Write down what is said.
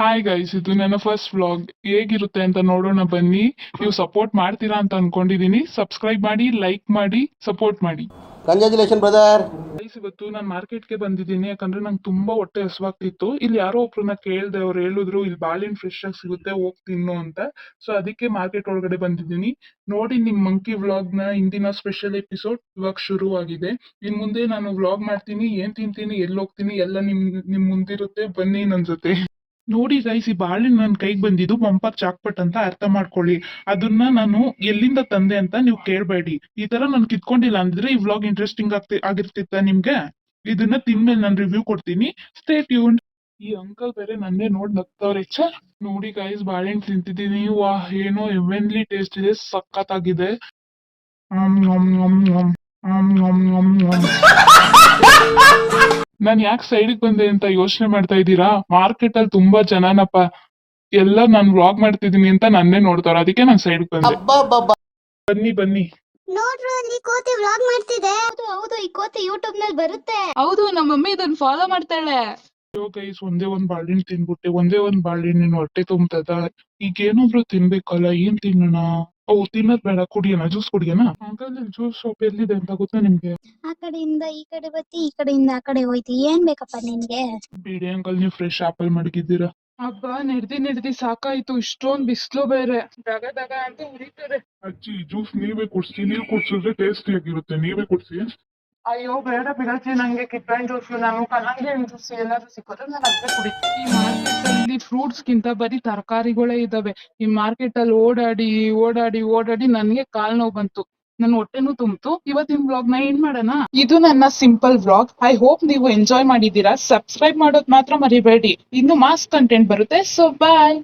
Hi guys ಇದು ನನ್ನ first vlog ಹೇಗಿರುತ್ತೆ ಅಂತ ನೋಡೋಣ ಬನ್ನಿ. ನೀವು ಸಪೋರ್ಟ್ ಮಾಡ್ತೀರಾ ಅಂತ ಅನ್ಕೊಂಡಿದೀನಿ. ಸಬ್ಸ್ಕ್ರೈಬ್ ಮಾಡಿ ಲೈಕ್ ಮಾಡಿ ಸಪೋರ್ಟ್ ಮಾಡಿ. ಕಂಗ್ರಾಚುಲೇಷನ್ ಬ್ರದರ್ ಗೈಸ್ ಇವತ್ತು ನಾನು ಮಾರ್ಕೆಟ್ಗೆ ಬಂದಿದ್ದೀನಿ. ಯಾಕಂದ್ರೆ ನಂಗೆ ತುಂಬಾ ಹೊಟ್ಟೆ ಹಸುವಾಗ್ತಿತ್ತು. ಇಲ್ಲಿ ಯಾರೋ ಒಬ್ರನ್ನ ಕೇಳ್ದೆ ಅವ್ರು ಹೇಳಿದ್ರು ಇಲ್ಲಿ ಬಾಳೆಹಣ್ಣು ಫ್ರೆಶ್ ಆಗಿ ಸಿಗುತ್ತೆ ಹೋಗ್ ತಿನ್ನು ಅಂತ. ಸೊ ಅದಕ್ಕೆ ಮಾರ್ಕೆಟ್ ಒಳಗಡೆ ಬಂದಿದ್ದೀನಿ. ನೋಡಿ ನಿಮ್ ಮಂಕಿ ವ್ಲಾಗ್ನ ಇಂದಿನ ಸ್ಪೆಷಲ್ ಎಪಿಸೋಡ್ ಇವಾಗ ಶುರು ಆಗಿದೆ ಇನ್ ಮುಂದೆ ನಾನು ವ್ಲಾಗ್ ಮಾಡ್ತೀನಿ ಏನ್ ತಿಂತೀನಿ ಎಲ್ಲಿ ಹೋಗ್ತೀನಿ ಎಲ್ಲ ನಿಮ್ ನಿಮ್ ಮುಂದಿರುತ್ತೆ. ಬನ್ನಿ ನನ್ ಜೊತೆ. ನೋಡಿ ಗೈಸ್ ಈ ಬಾಳೆಹಣ್ಣು ನನ್ನ ಕೈಗೆ ಬಂದಿದ್ದು ಬಂಪರ್ ಚಾಕ್ಪಟ್ ಅಂತ ಅರ್ಥ ಮಾಡ್ಕೊಳ್ಳಿ. ಅದನ್ನ ನಾನು ಎಲ್ಲಿಂದ ತಂದೆ ಅಂತ ನೀವು ಕೇಳಬೇಡಿ. ಈ ತರ ನಾನು ಕಿತ್ಕೊಂಡಿಲ್ಲ ಅಂದ್ರೆ ಈ ವ್ಲಾಗ್ ಇಂಟ್ರೆಸ್ಟಿಂಗ್ ಆಗ್ತಿ, ಆಗಿರ್ತಿತ್ತ ನಿಮ್ಗೆ? ಇದನ್ನ ತಿಂದ್ಮೇಲೆ ನಾನು ರಿವ್ಯೂ ಕೊಡ್ತೀನಿ. ಸ್ಟೇ ಟ್ಯೂನ್ ಈ ಅಂಕಲ್ ಬೇರೆ ನನ್ನೇ ನೋಡ್ ನಗ್ತವ್ರೆ. ಚ ನೋಡಿ ಗೈಸ್ ಬಾಳೆಹಣ್ಣು ತಿಂತಿದ್ದೀನಿ. ವಾ, ಏನೋ ಎವೆನ್ಲಿ ಟೇಸ್ಟ್ ಇದೆ, ಸಖತ್ತಾಗಿದೆ. ಆಮ್ ಆಮ್ ಆಮ್ ಆಮ್. ಆಮ್ ಆಮ್ ಆಮ್ ಆಮ್. ನಾನ್ ಯಾಕೆ ಸೈಡ್ ಬಂದೆ ಅಂತ ಯೋಚನೆ ಮಾಡ್ತಾ ಇದ್ದೀರಾ? ಮಾರ್ಕೆಟ್ ಅಲ್ಲಿ ತುಂಬಾ ಜನನಪ್ಪ. ಎಲ್ಲ ನಾನ್ ವ್ಲಾಗ್ ಮಾಡ್ತಿದೀನಿ ಅಂತ ನನ್ನೇ ನೋಡ್ತಾರ ಅದಕ್ಕೆ ನಾನ್ ಸೈಡ್ ಬಂದೆ. ಅಬ್ಬಬ್ಬಬ್ಬ. ಬನ್ನಿ ಬನ್ನಿ. ನೋಡ್ರು ಅಲ್ಲಿ ಕೋತಿ ವ್ಲಾಗ್ ಮಾಡ್ತಿದೆ. ಹೌದು ಹೌದು ಈ ಕೋತಿ ಯೂಟ್ಯೂಬ್ನಲ್ಲಿ ಬರುತ್ತೆ. ಹೌದು ನಮ್ಮ ಮಮ್ಮಿ ಇದನ್ನ ಫಾಲೋ ಮಾಡ್ತಾಳೆ. ಅಯ್ಯೋ ಗೈಸ್ ಒಂದೇ ಒಂದ್ ಬಾಳೆಹಣ್ಣು ತಿನ್ಬಿಟ್ಟೆ ಒಂದೇ ಒಂದ್ ಬಾಳೆಹಣ್ಣಿನ ಹೊಟ್ಟೆ ತುಂಬ್ತದ ಈಗ ಏನಾದ್ರು ತಿನ್ಬೇಕಲ್ಲ ಏನ್ ತಿನ್ನೋಣ? ಓ ತಿನ್ನೋದ್ ಬೇಡ ಕುಡಿಯೋಣ ಜ್ಯೂಸ್ ಕುಡಿಯೋಣ? ಅಂಕಲ್ ಜ್ಯೂಸ್ ಶಾಪ್ ಎಲ್ಲಿದೆ ಅಂತ ಗೊತ್ತಾ ನಿಮ್ಗೆ? ಆ ಕಡೆಯಿಂದ ಈ ಕಡೆ ಬತ್ತಿ ಈ ಕಡೆಯಿಂದ ಆ ಕಡೆ ಹೋಯ್ತಿ. ಏನ್ ಬೇಕಪ್ಪ ನಿನ್ಗೆ? ಬಿಡಿ ಅಂಕಲ್ ನೀವು ಫ್ರೆಶ್ ಆಪಲ್ ಮಡಗಿದ್ದೀರಾ? ಅಬ್ಬಾ ನೆಡ್ದಿ ನೆಡ್ದಿ ಸಾಕಾಯ್ತು. ಇಷ್ಟೊಂದ್ ಬಿಸ್ಲು ಬೇರೆ. ದಗ ದಗ ಅಂತ ಉರಿತಾರೆ ಅಜ್ಜಿ ಜ್ಯೂಸ್ ನೀವೇ ಕುಡ್ಸಿ. ನೀವ್ ಕುಡ್ಸಿದ್ರೆ ಟೇಸ್ಟಿ ಆಗಿರುತ್ತೆ. ನೀವೇ ಕುಡ್ಸಿ. ಅಯ್ಯೋ ಬೇಡ ಬಿಡತಿ ನಂಗೆ ಕಿತ್ತಳೆ ಜ್ಯೂಸ್, ನಾನು ಕಲ್ಲಂಗಡಿ ಜ್ಯೂಸ್ ಏನಾದ್ರು ಸಿಕ್ಕಿದ್ರೆ ನಾನು ಅದೇ ಕುಡಿತೀನಿ. ಈ ಮಾರ್ಕೆಟ್ ಅಲ್ಲಿ ಫ್ರೂಟ್ಸ್ ಗಿಂತ ಬರೀ ತರಕಾರಿಗಳೇ ಇದಾವೆ. ಈ ಮಾರ್ಕೆಟ್ ಅಲ್ಲಿ ಓಡಾಡಿ ಓಡಾಡಿ ಓಡಾಡಿ ನನ್ಗೆ ಕಾಲ್ ನೋವು ಬಂತು. ನನ್ನ ಹೊಟ್ಟೆನೂ ತುಂಬಿತು. ಇವತ್ತಿನ ಬ್ಲಾಗ್ನ ಏನ್ ಮಾಡೋಣ? ಇದು ನನ್ನ ಸಿಂಪಲ್ ಬ್ಲಾಗ್ ಐ ಹೋಪ್ ನೀವು ಎಂಜಾಯ್ ಮಾಡಿದೀರಾ ಸಬ್ಸ್ಕ್ರೈಬ್ ಮಾಡೋದ್ ಮಾತ್ರ ಮರಿಬೇಡಿ. ಇನ್ನು ಮಾಸ್ ಕಂಟೆಂಟ್ ಬರುತ್ತೆ. So bye